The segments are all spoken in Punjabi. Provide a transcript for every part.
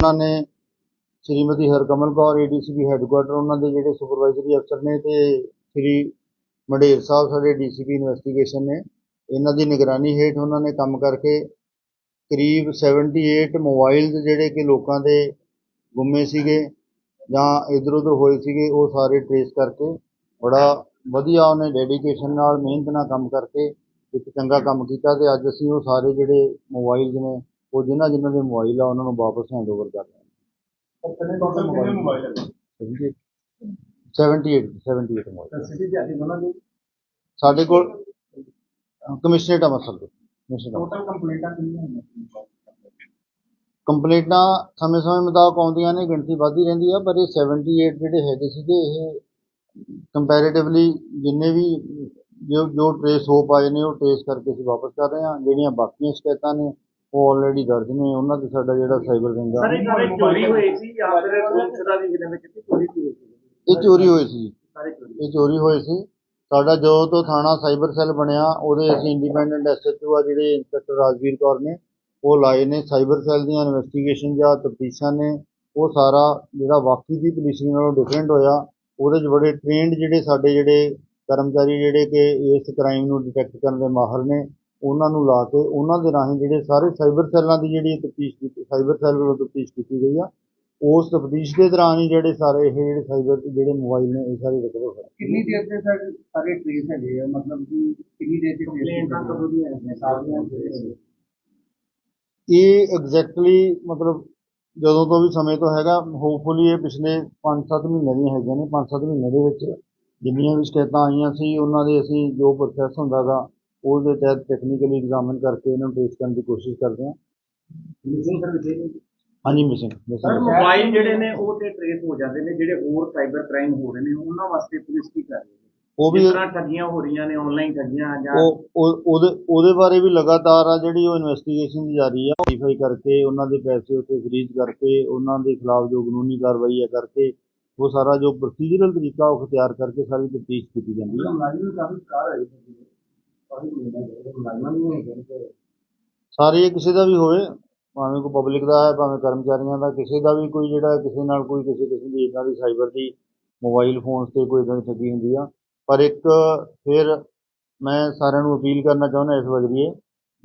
ਉਹਨਾਂ ਨੇ ਸ਼੍ਰੀਮਤੀ ਹਰਕਮਲ ਕੌਰ ਏਡੀਸੀਪੀ ਹੈੱਡਕੁਆਟਰ ਉਹਨਾਂ ਦੇ ਜਿਹੜੇ ਸੁਪਰਵਾਈਜ਼ਰੀ ਅਫਸਰ ਨੇ ਤੇ ਸ਼੍ਰੀ ਮੰਡੇਰ ਸਾਹਿਬ ਸਾਡੇ ਡੀਸੀਪੀ ਇਨਵੈਸਟੀਗੇਸ਼ਨ ਨੇ। ਇਹਨਾਂ ਦੀ ਨਿਗਰਾਨੀ ਹੇਠ ਉਹਨਾਂ ਨੇ ਕੰਮ ਕਰਕੇ ਕਰੀਬ 78 ਮੋਬਾਈਲਸ ਜਿਹੜੇ ਕਿ ਲੋਕਾਂ ਦੇ ਗੁੰਮੇ ਸੀਗੇ ਜਾਂ ਇਧਰ ਉਧਰ ਹੋਏ ਸੀਗੇ, ਉਹ ਸਾਰੇ ਟ੍ਰੇਸ ਕਰਕੇ ਬੜਾ ਵਧੀਆ ਉਹਨੇ ਡੈਡੀਕੇਸ਼ਨ ਨਾਲ ਮਿਹਨਤ ਨਾਲ ਕੰਮ ਕਰਕੇ ਇੱਕ ਚੰਗਾ ਕੰਮ ਕੀਤਾ ਤੇ ਅੱਜ ਅਸੀਂ ਉਹ ਸਾਰੇ ਜਿਹੜੇ ਮੋਬਾਈਲਸ ਨੇ ਉਹ ਜਿਨ੍ਹਾਂ ਜਿਨ੍ਹਾਂ ਦੇ ਮੋਬਾਈਲ ਆ ਉਹਨਾਂ ਨੂੰ ਵਾਪਸ ਹੈਂਡਓਵਰ ਕਰ ਰਹੇ ਹਾਂ ਕਿੰਨੇ ਟੋਟਲ ਕਿੰਨੇ ਮੋਬਾਈਲ ਹੈ ਸਮਝੇ 78 78 ਮੋਬਾਈਲ। ਸਿਟੀ ਦੇ ਆਦੀ ਉਹਨਾਂ ਦੇ ਸਾਡੇ ਕੋਲ ਕਮਿਸ਼ਨਰੇਟ ਅੰਮ੍ਰਿਤਸਰ ਦੇ। ਕਮਿਸ਼ਨਰੇਟ ਅੰਮ੍ਰਿਤਸਰ। ਟੋਟਲ ਕੰਪਲੀਟਾਂ ਕਿੰਨੀਆਂ ਹੋਈਆਂ ਕੰਪਲੇਂਟਾਂ ਸਮੇਂ-ਸਮੇਂ ਮੁਤਾਬਕ ਆਉਂਦੀਆਂ ਨੇ ਗਿਣਤੀ ਵੱਧਦੀ ਰਹਿੰਦੀ ਆ ਪਰ ਇਹ 78 ਜਿਹੜੇ ਹੈਗੇ ਸੀਗੇ ਇਹ ਕੰਪੈਰੀਟਿਵਲੀ ਜਿੰਨੇ ਵੀ ਜੋ ਜੋ ਟ੍ਰੇਸ ਹੋ ਪਾਏ ਨੇ ਉਹ ਟ੍ਰੇਸ ਕਰਕੇ ਅਸੀਂ ਵਾਪਸ ਕਰ ਰਹੇ ਹਾਂ। ਜਿਹੜੀਆਂ ਬਾਕੀਆਂ ਸ਼ਿਕਾਇਤਾਂ ਨੇ ਉਹ ਆਲਰੇਡੀ ਦਰਜ ਨੇ ਉਹਨਾਂ ਤੇ ਸਾਡਾ ਜਿਹੜਾ ਸਾਈਬਰ ਵਿੰਗ ਆ ਸਰ ਚੋਰੀ ਹੋਈ ਸੀ ਜਾਂ ਫਿਰ ਪੁਲਿਸ ਦਾ ਵੀ ਜਿਹਦੇ ਵਿੱਚ ਚੋਰੀ ਹੋਈ ਸੀ? ਇਹ ਚੋਰੀ ਹੋਈ ਸੀ। ਸਾਰੇ ਚੋਰੀ ਇਹ ਚੋਰੀ ਹੋਈ ਸੀ। ਸਾਡਾ ਜਦੋਂ ਤੋਂ ਥਾਣਾ ਸਾਈਬਰ ਸੈੱਲ ਬਣਿਆ ਉਹਦੇ ਅਸੀਂ ਇੰਡੀਪੈਂਡੈਂਟ ਐਸਐਚਓ ਆ ਜਿਹੜੇ ਇੰਸਪੈਕਟਰ ਰਾਜਵੀਰ ਕੌਰ ਨੇ ਉਹ ਲਾਏ ਨੇ ਸਾਈਬਰ ਸੈੱਲ ਦੀਆਂ ਇਨਵੈਸਟੀਗੇਸ਼ਨ ਜਾਂ ਤਫਤੀਸ਼ਾਂ ਨੇ। ਉਹ ਸਾਰਾ ਜਿਹੜਾ ਬਾਕੀ ਦੀ ਪੁਲਿਸਿੰਗ ਨਾਲੋਂ ਡਿਫਰੈਂਟ ਹੋਇਆ। ਉਹਦੇ 'ਚ ਬੜੇ ਟ੍ਰੇਨਡ ਜਿਹੜੇ ਸਾਡੇ ਜਿਹੜੇ ਕਰਮਚਾਰੀ ਜਿਹੜੇ ਕਿ ਇਸ ਕ੍ਰਾਈਮ ਨੂੰ ਡਿਟੈਕਟ ਕਰਨ ਦੇ ਮਾਹਰ ਨੇ। ਉਹਨਾਂ ਨੂੰ ਲਾ ਕੇ ਉਹਨਾਂ ਦੇ ਰਾਹੀਂ ਜਿਹੜੇ ਸਾਰੇ ਸਾਈਬਰ ਸੈੱਲਾਂ ਦੀ ਜਿਹੜੀ ਤਫਤੀਸ਼ ਕੀਤੀ ਸਾਈਬਰ ਸੈੱਲ ਵੱਲੋਂ ਤਫਤੀਸ਼ ਕੀਤੀ ਗਈ ਆ ਉਸ ਤਫਤੀਸ਼ ਦੇ ਦੌਰਾਨ ਹੀ ਜਿਹੜੇ ਸਾਰੇ ਇਹ ਜਿਹੜੇ ਸਾਈਬਰ ਜਿਹੜੇ ਮੋਬਾਈਲ ਨੇ ਇਹ ਸਾਰੇ ਰਿਕਵਰ ਹੋਏ ਕਿੰਨੀ ਦੇਰ ਦੇ ਸਰ ਸਾਰੇ ਟ੍ਰੇਸ ਹੈਗੇ ਆ? ਮਤਲਬ ਕਿ ਕਿੰਨੀ ਦੇਰ ਦੇ ਕੰਪਲੇਂਟਾਂ ਕਦੋਂ ਦੀਆਂ ਹੈਗੀਆਂ ਸਾਰੀਆਂ ਇਹ ਐਗਜ਼ੈਕਟਲੀ ਮਤਲਬ ਜਦੋਂ ਤੋਂ ਵੀ ਸਮੇਂ ਤੋਂ ਹੈਗਾ ਹੋਪਫੁਲੀ ਇਹ ਪਿਛਲੇ 5-7 ਮਹੀਨੇ ਦੀਆਂ ਹੈਗੀਆਂ ਨੇ। 5-7 ਮਹੀਨੇ ਦੇ ਵਿੱਚ ਜਿੰਨੀਆਂ ਵੀ ਸ਼ਿਕਾਇਤਾਂ ਆਈਆਂ ਸੀ ਉਹਨਾਂ ਦੇ ਅਸੀਂ ਜੋ ਪ੍ਰੋਸੈਸ ਹੁੰਦਾਗਾ ਉਹਦੇ ਤਹਿਤ ਟੈਕਨੀਕਲੀ ਐਗਜ਼ਾਮਿਨ ਕਰਕੇ ਇਹਨਾਂ ਨੂੰ ਟ੍ਰੇਸ ਕਰਨ ਦੀ ਕੋਸ਼ਿਸ਼ ਕਰਦੇ ਹਾਂ। ਮਿਸਿੰਗ ਸਰ ਵਿਜੇ ਹਾਂਜੀ ਮਿਸਿੰਗ ਸਰ ਮੋਬਾਈਲ ਜਿਹੜੇ ਨੇ ਉਹ ਤੇ ਟ੍ਰੇਸ ਹੋ ਜਾਂਦੇ ਨੇ ਜਿਹੜੇ ਹੋਰ ਸਾਈਬਰ ਕ੍ਰਾਈਮ ਹੋ ਰਹੇ ਨੇ ਉਹਨਾਂ ਵਾਸਤੇ ਪੁਲਿਸ ਕੀ ਕਰ ਰਹੀ ਹੈ? ਉਹ ਵੀ ਤਰ੍ਹਾਂ ਠੱਗੀਆਂ ਹੋ ਰਹੀਆਂ ਨੇ ਆਨਲਾਈਨ ਠੱਗੀਆਂ ਜਾਂ ਉਹ ਉਹ- ਉਹਦੇ ਉਹਦੇ ਬਾਰੇ ਵੀ ਲਗਾਤਾਰ ਆ ਜਿਹੜੀ ਉਹ ਇਨਵੈਸਟੀਗੇਸ਼ਨ ਜਾਰੀ ਆ। ਵੈਰੀਫਾਈ ਕਰਕੇ ਉਹਨਾਂ ਦੇ ਪੈਸੇ ਉੱਤੇ ਫਰੀਜ਼ ਕਰਕੇ ਉਹਨਾਂ ਦੇ ਖਿਲਾਫ ਜੋ ਕਾਨੂੰਨੀ ਕਾਰਵਾਈ ਕਰਕੇ ਉਹ ਸਾਰਾ ਜੋ ਪ੍ਰੋਸੀਜਰਲ ਤਰੀਕਾ ਉਹ ਅਖਤਿਆਰ ਕਰਕੇ ਸਾਰੀ ਤਫਤੀਸ਼ ਕੀਤੀ ਜਾਂਦੀ ਹੈ। ਸਾਰੇ ਕਿਸੇ ਦਾ ਵੀ ਹੋਵੇ, ਭਾਵੇਂ ਕੋਈ ਪਬਲਿਕ ਦਾ ਹੈ, ਭਾਵੇਂ ਕਰਮਚਾਰੀਆਂ ਦਾ, ਕਿਸੇ ਦਾ ਵੀ ਕੋਈ ਜਿਹੜਾ ਕਿਸੇ ਨਾਲ ਕੋਈ ਕਿਸੇ ਕਿਸਮ ਦੀ ਇਦਾਂ ਦੀ ਸਾਈਬਰ ਦੀ ਮੋਬਾਈਲ ਫੋਨਸ ਤੇ ਕੋਈ ਇਦਾਂ ਦੀ ਠੱਗੀ ਹੁੰਦੀ ਆ। ਪਰ ਇੱਕ ਫਿਰ ਮੈਂ ਸਾਰਿਆਂ ਨੂੰ ਅਪੀਲ ਕਰਨਾ ਚਾਹੁੰਦਾ ਇਸ ਵਜਰੀਏ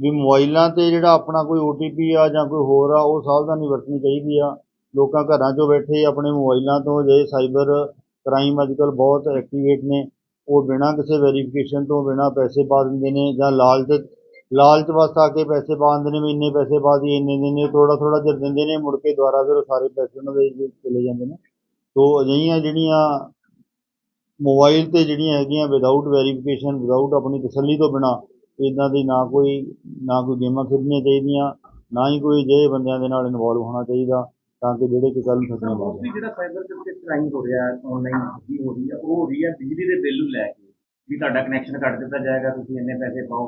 ਵੀ ਮੋਬਾਈਲਾਂ ਤੇ ਜਿਹੜਾ ਆਪਣਾ ਕੋਈ OTP ਆ ਜਾਂ ਕੋਈ ਹੋਰ ਆ, ਉਹ ਸਾਵਧਾਨੀ ਵਰਤਣੀ ਚਾਹੀਦੀ ਆ। ਲੋਕਾਂ ਘਰਾਂ 'ਚੋਂ ਬੈਠੇ ਆਪਣੇ ਮੋਬਾਈਲਾਂ ਤੋਂ ਜੇ ਸਾਈਬਰ ਕ੍ਰਾਈਮ ਅੱਜਕੱਲ ਬਹੁਤ ਐਕਟੀਵੇਟ ਨੇ। ਉਹ ਬਿਨਾਂ ਕਿਸੇ ਵੈਰੀਫਿਕੇਸ਼ਨ ਤੋਂ, ਬਿਨਾਂ ਪੈਸੇ ਪਾ ਦਿੰਦੇ ਨੇ ਜਾਂ ਲਾਲਚ ਲਾਲਚ ਵਸ ਆ ਕੇ ਪੈਸੇ ਪਾ ਦਿੰਦੇ ਨੇ ਵੀ ਇੰਨੇ ਪੈਸੇ ਪਾ ਦੀ ਇੰਨੇ ਦਿੰਦੇ ਥੋੜਾ ਥੋੜਾ ਚਿਰ ਦਿੰਦੇ ਨੇ, ਮੁੜ ਕੇ ਦੁਬਾਰਾ ਫਿਰ ਉਹ ਸਾਰੇ ਪੈਸੇ ਉਹਨਾਂ ਦੇ ਚਲੇ ਜਾਂਦੇ ਨੇ। ਸੋ ਅਜਿਹੀਆਂ ਜਿਹੜੀਆਂ ਮੋਬਾਈਲ ਤੇ ਜਿਹੜੀਆਂ ਹੈਗੀਆਂ ਵਿਦਆਊਟ ਵੈਰੀਫਿਕੇਸ਼ਨ ਵਿਦਆਊਟ ਆਪਣੀ ਤਸੱਲੀ ਤੋਂ ਬਿਨਾ, ਇਦਾਂ ਦੀ ਨਾ ਕੋਈ ਨਾ ਕੋਈ ਗੇਮਾਂ ਖੇਡਣੀਆਂ ਚਾਹੀਦੀਆਂ, ਨਾ ਹੀ ਕੋਈ ਜਿਹੇ ਬੰਦਿਆਂ ਦੇ ਨਾਲ ਇਨਵੋਲਵ ਹੋਣਾ ਚਾਹੀਦਾ। ਤਾਂ ਕਿ ਜਿਹੜੇ ਕਿ ਕੱਲ ਨੂੰ ਮਾਰਨ ਮੋਸਟਲੀ ਜਿਹੜਾ ਸਾਈਬਰ ਤੇ ਕ੍ਰਾਈਮ ਹੋ ਰਿਹਾ ਆਨਲਾਈਨ ਠੱਗੀ ਹੋ ਰਹੀ ਹੈ ਉਹ ਹੋ ਰਹੀ ਹੈ ਬਿਜਲੀ ਦੇ ਬਿੱਲ ਨੂੰ ਲੈ ਕੇ। ਵੀ ਤੁਹਾਡਾ ਕਨੈਕਸ਼ਨ ਕੱਟ ਦਿੱਤਾ ਜਾਏਗਾ ਤੁਸੀਂ ਇੰਨੇ ਪੈਸੇ ਪਾਓ।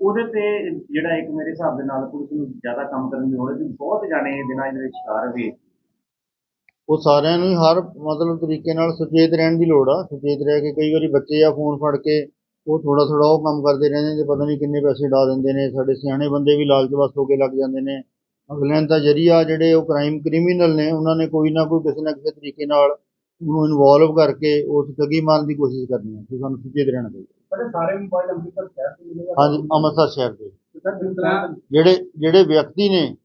ਉਹਦੇ ਤੇ ਜਿਹੜਾ ਇੱਕ ਮੇਰੇ ਹਿਸਾਬ ਦੇ ਨਾਲ ਪੁਲਿਸ ਨੂੰ ਜ਼ਿਆਦਾ ਕੰਮ ਕਰਨ ਦੀ ਲੋੜ ਹੈ ਕਿ ਬਹੁਤ ਜਾਣੇ ਦਿਨਾਂ ਦੇ ਵਿੱਚ ਸ਼ਿਕਾਰ ਹੋਏ ਉਹ ਸਾਰਿਆਂ ਨੂੰ ਹਰ ਮਤਲਬ ਤਰੀਕੇ ਨਾਲ ਸੁਚੇਤ ਰਹਿਣ ਦੀ ਲੋੜ ਆ। ਸੁਚੇਤ ਰਹਿ ਕੇ ਕਈ ਵਾਰੀ ਬੱਚੇ ਆ ਫੋਨ ਫੜ ਕੇ ਉਹ ਥੋੜਾ ਥੋੜਾ ਉਹ ਕੰਮ ਕਰਦੇ ਰਹਿੰਦੇ ਨੇ ਪਤਾ ਨਹੀਂ ਕਿੰਨੇ ਪੈਸੇ ਡਾ ਦਿੰਦੇ ਨੇ। ਸਾਡੇ ਸਿਆਣੇ ਬੰਦੇ ਵੀ ਲਾਲਚ ਵਸ ਹੋ ਕੇ ਲੱਗ ਜਾਂਦੇ ਨੇ। ਅਗਲਿਆਂ ਦਾ ਜਰੀਆ ਜਿਹੜੇ ਉਹ ਕ੍ਰਾਈਮ ਕ੍ਰਿਮੀਨਲ ਨੇ ਉਹਨਾਂ ਨੇ ਕੋਈ ਨਾ ਕੋਈ ਕਿਸੇ ਨਾ ਕਿਸੇ ਤਰੀਕੇ ਨਾਲ ਉਹਨੂੰ ਇਨਵੋਲਵ ਕਰਕੇ ਉਸ ਠੱਗੀ ਮਾਰਨ ਦੀ ਕੋਸ਼ਿਸ਼ ਕਰਨੀ ਹੈ ਤੇ ਸਾਨੂੰ ਸੁਚੇਤ ਰਹਿਣਾ ਚਾਹੀਦਾ। ਪਰ ਸਾਰੇ ਮੋਬਾਈਲ ਅੰਮ੍ਰਿਤਸਰ ਸ਼ਹਿਰ ਤੋਂ ਮਿਲੇਗਾ ਹਾਂਜੀ ਅੰਮ੍ਰਿਤਸਰ ਸ਼ਹਿਰ ਦੇ। ਜਿਹੜੇ ਜਿਹੜੇ ਵਿਅਕਤੀ ਨੇ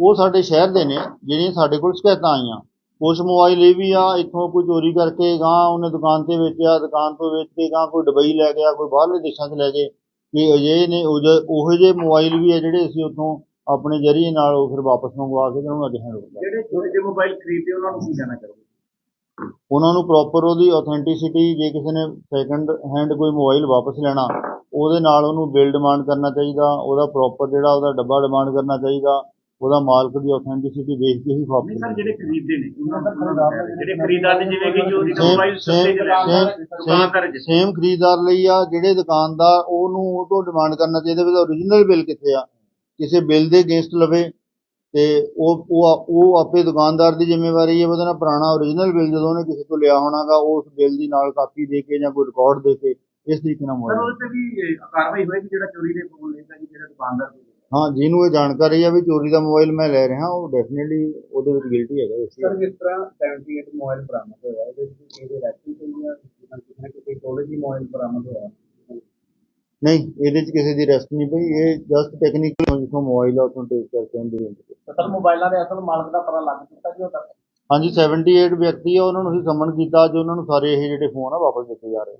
ਉਹ ਸਾਡੇ ਸ਼ਹਿਰ ਦੇ ਨੇ ਜਿਹੜੀਆਂ ਸਾਡੇ ਕੋਲ ਸ਼ਿਕਾਇਤਾਂ ਆਈਆਂ। ਕੁਛ ਮੋਬਾਈਲ ਇਹ ਵੀ ਆ ਇੱਥੋਂ ਕੋਈ ਚੋਰੀ ਕਰਕੇ ਗਾਂ ਉਹਨੇ ਦੁਕਾਨ ਤੇ ਵੇਚਿਆ ਦੁਕਾਨ ਤੋਂ ਵੇਚ ਕੇ ਗਾਂ ਕੋਈ ਦੁਬਈ ਲੈ ਗਿਆ ਕੋਈ ਬਾਹਰਲੇ ਦੇਸ਼ਾਂ 'ਚ ਲੈ ਗਏ। ਕਿ ਅਜਿਹੇ ਨੇ ਉਹ ਜਿਹੇ- ਮੋਬਾਈਲ ਵੀ ਆ ਜਿਹੜੇ ਅਸੀਂ ਉੱਥੋਂ ਆਪਣੇ ਜਰੀਏ ਨਾਲ ਉਹ ਫਿਰ ਵਾਪਸ ਮੰਗਵਾ ਕੇ ਤੇ ਉਹਨੂੰ ਅੱਜ ਹੈਂਡ ਓਵਰ ਜਿਹੜੇ ਛੋਟੇ ਜਿਹੇ ਮੋਬਾਈਲ ਖਰੀਦਦੇ ਉਹਨਾਂ ਨੂੰ ਕੀ ਕਹਿਣਾ ਚਾਹੋਗੇ? ਉਹਨਾਂ ਨੂੰ ਪ੍ਰੋਪਰ ਉਹਦੀ ਆਥੈਂਟਿਸਿਟੀ ਜੇ ਕਿਸੇ ਨੇ ਸੈਕੰਡ ਹੈਂਡ ਕੋਈ ਮੋਬਾਈਲ ਵਾਪਸ ਲੈਣਾ ਉਹਦੇ ਨਾਲ ਉਹਨੂੰ ਬਿੱਲ ਡਿਮਾਂਡ ਕਰਨਾ ਚਾਹੀਦਾ ਉਹਦਾ ਪ੍ਰੋਪਰ ਜਿਹੜਾ ਉਹਦਾ ਡੱਬਾ ਡਿਮਾਂਡ ਕਰਨਾ ਚਾਹੀਦਾ ਉਹਦਾ ਮਾਲਕ ਦੀ ਆਥੈਂਟਿਸਿਟੀ ਦੇਖ ਕੇ ਹੀ ਨਹੀਂ ਸਰ ਵਾਪਸ ਜਿਹੜੇ ਖਰੀਦਦੇ ਨੇ ਉਹਨਾਂ ਦਾ ਖਰੀਦਦਾਰ ਜਿਹੜੇ ਖਰੀਦਦਾਰ ਨੇ ਜਿਵੇਂ ਕਿ ਜੋ ਮੋਬਾਈਲ ਸਸਤੇ ਦੁਕਾਨਦਾਰ ਸੇਮ ਖਰੀਦਦਾਰ ਲਈ ਆ ਜਿਹੜੇ ਦੁਕਾਨਦਾਰ ਉਹਨੂੰ ਉਹ ਤੋਂ ਡਿਮਾਂਡ ਕਰਨਾ ਚਾਹੀਦਾ ਵੀ ਉਹਦਾ ਓਰੀਜਨਲ ਬਿੱਲ ਕਿੱਥੇ ਆ? ਕਿਸੇ ਬਿੱਲ ਦੇ ਅਗੇਂਸਟ ਲਵੇ ਤੇ ਉਹ ਉਹ ਉਹ ਆਪੇ ਦੁਕਾਨਦਾਰ ਦੀ ਜ਼ਿੰਮੇਵਾਰੀ ਹੈ ਉਹਦਾ ਨਾ ਪੁਰਾਣਾ ਓਰੀਜਨਲ ਬਿੱਲ ਜਦੋਂ ਉਹਨੇ ਕਿਸੇ ਤੋਂ ਲਿਆ ਹੋਣਾਗਾ ਉਸ ਬਿੱਲ ਦੀ ਨਾਲ ਕਾਪੀ ਦੇ ਕੇ ਜਾਂ ਕੋਈ ਰਿਕਾਰਡ ਦੇ ਕੇ ਇਸ ਤਰੀਕੇ ਨਾਲ ਮੋਬਾਈਲ ਉਹਦੇ ਤੇ ਵੀ ਕਾਰਵਾਈ ਹੋਏਗੀ ਜਿਹੜਾ ਚੋਰੀ ਦੇ ਫੋਨ ਲੈਂਦਾ ਜੀ ਜਿਹੜਾ ਦੁਕਾਨਦਾਰ। ਹਾਂ ਜਿਹਨੂੰ ਇਹ ਜਾਣਕਾਰੀ ਆ ਵੀ ਚੋਰੀ ਦਾ ਮੋਬਾਈਲ ਮੈਂ ਲੈ ਰਿਹਾ ਉਹ ਡੈਫੀਨਿਟਲੀ ਉਹਦੇ ਵਿੱਚ ਗਿਲਟੀ ਹੈਗਾ ਇਸ ਦਾ। ਜਿਸ ਤਰ੍ਹਾਂ 78 ਮੋਬਾਈਲ ਬਰਾਮਦ ਹੋਇਆ ਇਹਦੇ ਵਿੱਚ ਕਿਹਦੇ ਰੈਸਟੀ ਹੋਈ ਆ ਕਿਸੇ ਨਾ ਕਿਸੇ ਮੋਬਾਈਲ ਬਰਾਮਦ ਹੋਇਆ ਨਹੀਂ ਇਹਦੇ ਚ ਕਿਸੇ ਦੀ ਰੈਸਟ ਨਹੀਂ ਪਈ ਇਹ ਜਸਟ ਟੈਕਨੀਕਲ ਜਿੱਥੋਂ ਮੋਬਾਈਲ ਆ ਉੱਥੋਂ ਟੇਕ ਕਰਕੇ ਉਹਦੇ ਵਿੱਚ ਸਰ ਮੋਬਾਈਲਾਂ ਦੇ ਅਸਲ ਮਾਲਕ ਦਾ ਪਤਾ ਲੱਗ ਚੁੱਕਾ ਜੀ ਉਹ ਤੱਕ ਹਾਂਜੀ 78 ਵਿਅਕਤੀ ਆ ਉਹਨਾਂ ਨੂੰ ਅਸੀਂ ਸਮਨ ਕੀਤਾ ਅੱਜ ਉਹਨਾਂ ਨੂੰ ਸਾਰੇ ਇਹ ਜਿਹੜੇ ਫੋਨ ਆ ਵਾਪਸ ਦਿੱਤੇ ਜਾ ਰਹੇ